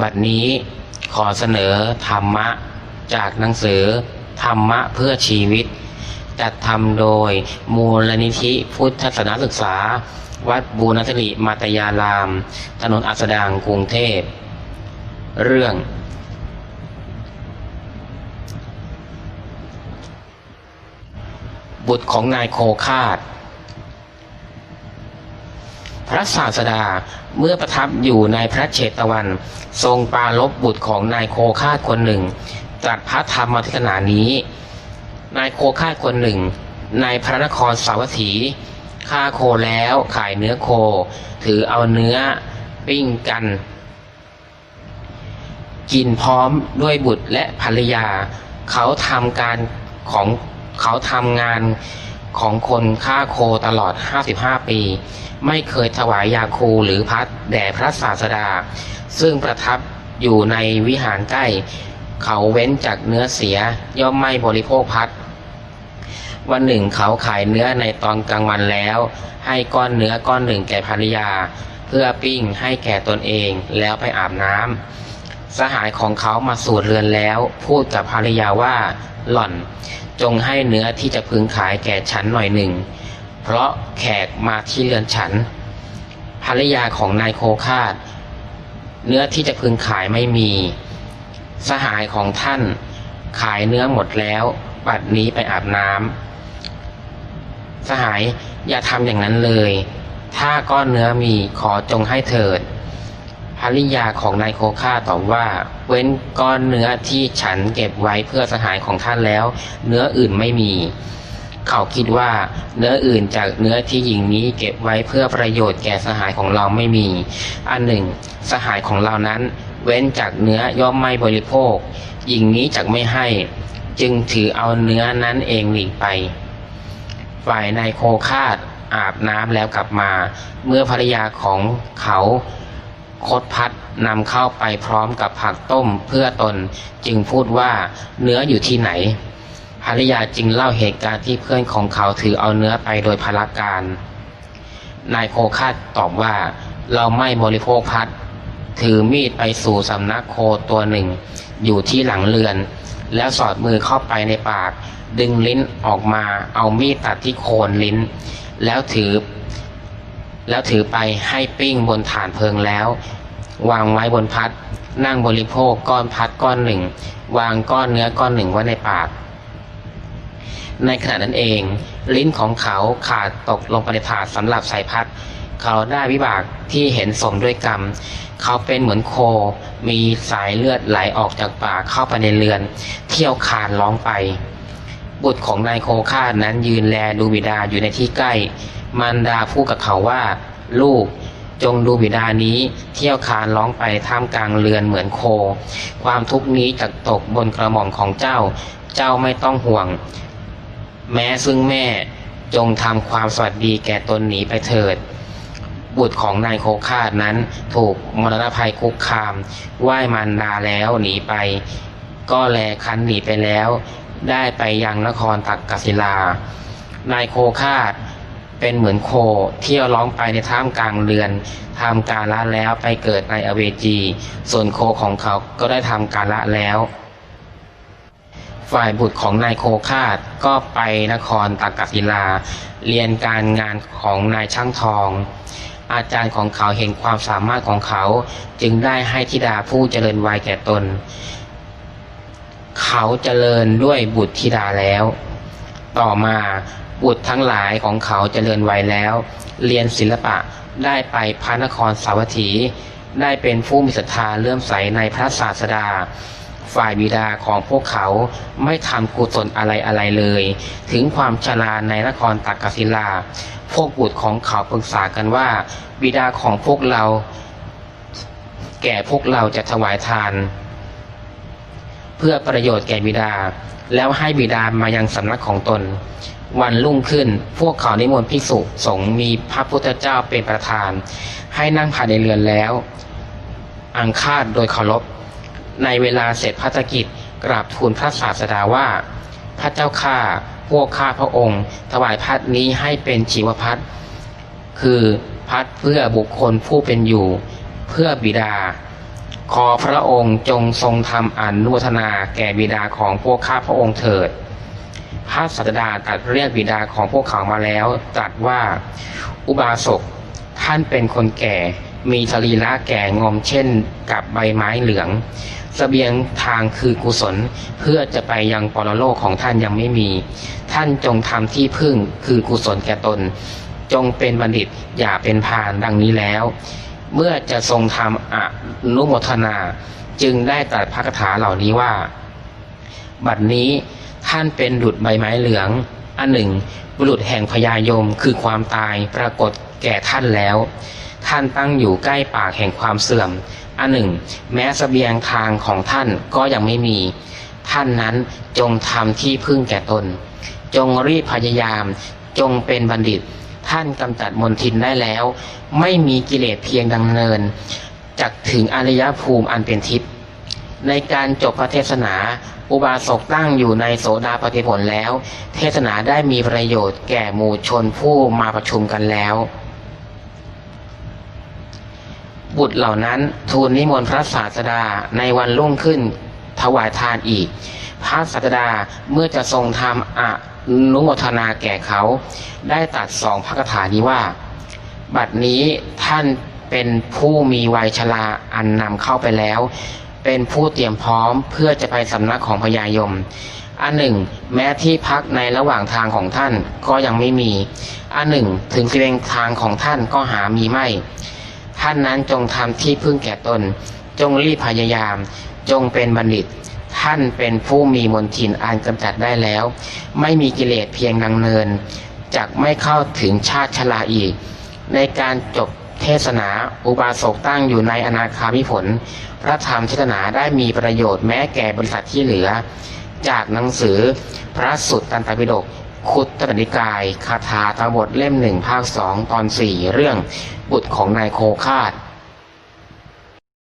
บัดนี้ขอเสนอธรรมะ จากหนังสือ ธรรมะเพื่อชีวิต จัดทำโดยมูลนิธิพุทธศาสนาศึกษา วัดบูรณสิริมาตยาราม ถนนอัสดางกรุงเทพ เรื่อง บุตรของนายโคคาด พระศาสดาเมื่อประทับอยู่ในพระเชตวัน ทรงปรารบบุตรของนายโคคาดคนหนึ่งตรัสพระธรรมเทศนานี้ นายโคคาดคนหนึ่ง ในพระนครสาวัตถีฆ่าโคแล้วขายเนื้อโค ถือเอาเนื้อปิ้งกัน กินพร้อมด้วยบุตรและภรรยา เขาทำการของเขาทำงาน ของคนฆ่าโคตลอด 55 ปี ไม่เคยถวายยาคูหรือพัดแด่พระศาสดา ซึ่งประทับอยู่ในวิหารใกล้ เขาเว้นจากเนื้อเสียย่อมไม่บริโภคพัด วันหนึ่งเขาขายเนื้อในตอนกลางวันแล้ว ให้ก้อนเนื้อก้อนหนึ่งแก่ภรรยา เพื่อปิ้งให้แก่ตนเองแล้วไปอาบน้ำสหายของเขามาสู่เรือนแล้ว พูดกับภรรยาว่า หล่อน จงให้เนื้อที่จะพึงขายแก่ฉันหน่อยหนึ่ง เพราะแขกมาที่เรือนฉัน ภรรยาของนายโคคาด เนื้อที่จะพึงขายไม่มี สหายของท่านขายเนื้อหมดแล้ว บัดนี้ไปอาบน้ำสหายอย่าทำอย่างนั้นเลย ถ้าก้อนเนื้อมีขอจงให้เถิด ภริยาของนายโคค่าตอบว่า เว้นก้อนเนื้อที่ฉันเก็บไว้เพื่อสหายของท่านแล้ว เนื้ออื่นไม่มี เขาคิดว่าเนื้ออื่นจากเนื้อที่หญิงนี้เก็บไว้เพื่อประโยชน์แก่สหายของเราไม่มี อันหนึ่ง สหายของเรานั้น เว้นจากเนื้อย่อมไม่บริโภค หญิงนี้จักไม่ให้ จึงถือเอาเนื้อนั้นเองหลีกไป ฝ่ายนายโคคาดอาบน้ำแล้วกลับมา เมื่อภรรยาของเขา คดพัดนำเข้าไปพร้อมกับผักต้มเพื่อตนจึงพูดว่าเนื้ออยู่ที่ไหนภรรยาจึงเล่าเหตุการณ์ที่เพื่อนของเขาถือเอาเนื้อไปโดยพลาการ นายโคคาดตอบว่า เราไม่บริโภคพัด ถือมีดไปสู่สำนักโคตัวหนึ่ง อยู่ที่หลังเรือน แล้วสอดมือเข้าไปในปาก ดึงลิ้นออกมาเอามีดตัดที่โคนลิ้น แล้วถือ แล้วถือไปให้ปิ้งบนฐานเพลิงแล้ว วางไว้บนพัด นั่งบริโภคก้อนพัดก้อนหนึ่ง วางก้อนเนื้อก้อนหนึ่งไว้ในปาก ในขณะนั้นเอง ลิ้นของเขาขาดตกลงไปในถาดสำหรับใส่พัด เขาได้วิบากที่เห็นสมด้วยกรรม เขาเป็นเหมือนโค มีสายเลือดไหลออกจากปากเข้าไปในเรือน เที่ยวคานร้องไป บุตรของนายโคคาดนั้นยืนแลดูบิดาอยู่ในที่ใกล้ มารดาพูดกับเขาว่า ลูกจงดูบิดานี้เที่ยวคานร้องไปท่ามกลางเรือนเหมือนโค ความทุกข์นี้จะตกบนกระหม่อมของเจ้า เจ้าไม่ต้องห่วง แม้ซึ่งแม่จงทำความสวัสดีแก่ตนหนีไปเถิด บุตรของนายโคคาดนั้นถูกมรณภัยคุกคามไหว้มารดาแล้วหนีไป ก็แลคันหนีไปแล้ว ได้ไปยังนครตักกศิลา นายโคคาดเป็นเหมือนโคเที่ยวร้องไปในท่ามกลางเรือนทำการละแล้วไปเกิดในอเวจี ส่วนโคของเขาก็ได้ทำการละแล้ว ฝ่ายบุตรของนายโคคาดก็ไปนครตักกศิลา เรียนการงานของนายช่างทอง อาจารย์ของเขาเห็นความสามารถของเขาจึงได้ให้ธิดาผู้เจริญวัยแก่ตน เขาเจริญด้วยบุตรธิดาแล้ว ต่อมาบุตรทั้งหลายของเขาเจริญวัยแล้ว เรียนศิลปะได้ไปพระนครสาวัตถี ได้เป็นผู้มีศรัทธาเลื่อมใสในพระศาสดา ฝ่ายบิดาของพวกเขาไม่ทำกุศลอะไรอะไรเลย ถึงความชราในนครตักกศิลา พวกบุตรของเขาปรึกษากันว่า บิดาของพวกเรา แก่พวกเราจะถวายทาน เพื่อประโยชน์แก่บิดา แล้วให้บิดามายังสำนักของตน วันรุ่งขึ้นพวกเขานิมนต์ภิกษุสงฆ์มีพระพุทธเจ้าเป็นประธาน ให้นั่งภายในเรือนแล้ว อังคาดโดยเคารพในเวลาเสร็จพัฒกิจกราบทูลพระศาสดาว่า พระเจ้าข้าพวกข้าพระองค์ ถวายพัดนี้ให้เป็นชีวพัดคือพัดเพื่อบุคคลผู้เป็นอยู่ เพื่อบิดา ขอพระองค์จงทรงทำอนุทนาแก่บิดาของพวกข้าพระองค์เถิด พระสัตดาตัดเรียกบิดาของพวกเขามาแล้วตรัสว่า อุบาสกท่านเป็นคนแก่ มีสรีระแก่งอมเช่น กับใบไม้เหลืองสเสบียงทางคือกุศลเพื่อจะไปยังปรโลกของท่านยังไม่มี ท่านจงทำที่พึ่งคือกุศลแก่ตน จงเป็นบัณฑิตอย่าเป็นพาลดังนี้แล้ว เมื่อจะทรงทำอนุโมทนาจึงได้ตรัสพระคาถาเหล่านี้ว่า บัดนี้ท่านเป็นดุจใบไม้เหลือง อันหนึ่ง บุรุษแห่งพญายมคือความตายปรากฏแก่ท่านแล้ว ท่านตั้งอยู่ใกล้ปากแห่งความเสื่อม อันหนึ่ง แม้สเสบียงทางของท่านก็ยังไม่มี ท่านนั้นจงทำที่พึ่งแก่ตน จงรีบพยายาม จงเป็นบัณฑิต ท่านกำจัดมนทินได้แล้ว ไม่มีกิเลสเพียงดังเนินจักถึงอริยภูมิอันเป็นทิพย์ในการจบพระเทศนา อุบาสกตั้งอยู่ในโสดาปฏิผลแล้ว เทศนาได้มีประโยชน์แก่หมู่ชนผู้มาประชุมกันแล้ว บุตรเหล่านั้นทูลนิมนต์พระศาสดาในวันรุ่งขึ้นถวายทานอีก พระศาสดาเมื่อจะทรงทำอนุโมทนาแก่เขา ได้ตัดสองพระคาถานี้ว่า บัดนี้ท่านเป็นผู้มีวัยชราอันนำเข้าไปแล้ว เป็นผู้เตรียมพร้อมเพื่อจะไปสำนักของพญายม อันหนึ่ง แม้ที่พักในระหว่างทางของท่านก็ยังไม่มี อันหนึ่ง ถึงเพียงทางของท่านก็หามีไม่ ท่านนั้นจงทำที่พึ่งแก่ตน จงรีบพยายาม จงเป็นบัณฑิต ท่านเป็นผู้มีมนทินอันกำจัดได้แล้ว ไม่มีกิเลสเพียงดังเนินจักไม่เข้าถึงชาติชราอีก ในการจบเทศนาอุบาสกตั้งอยู่ในอนาคามิผล พระธรรมเทศนาได้มีประโยชน์แม้แก่บริษัทที่เหลือ จากหนังสือพระสุตตันตปิฎกคุตตนิกาย คาถาตบทเล่มหนึ่งภาคสองตอนสี่เรื่องบุตรของนายโคคาด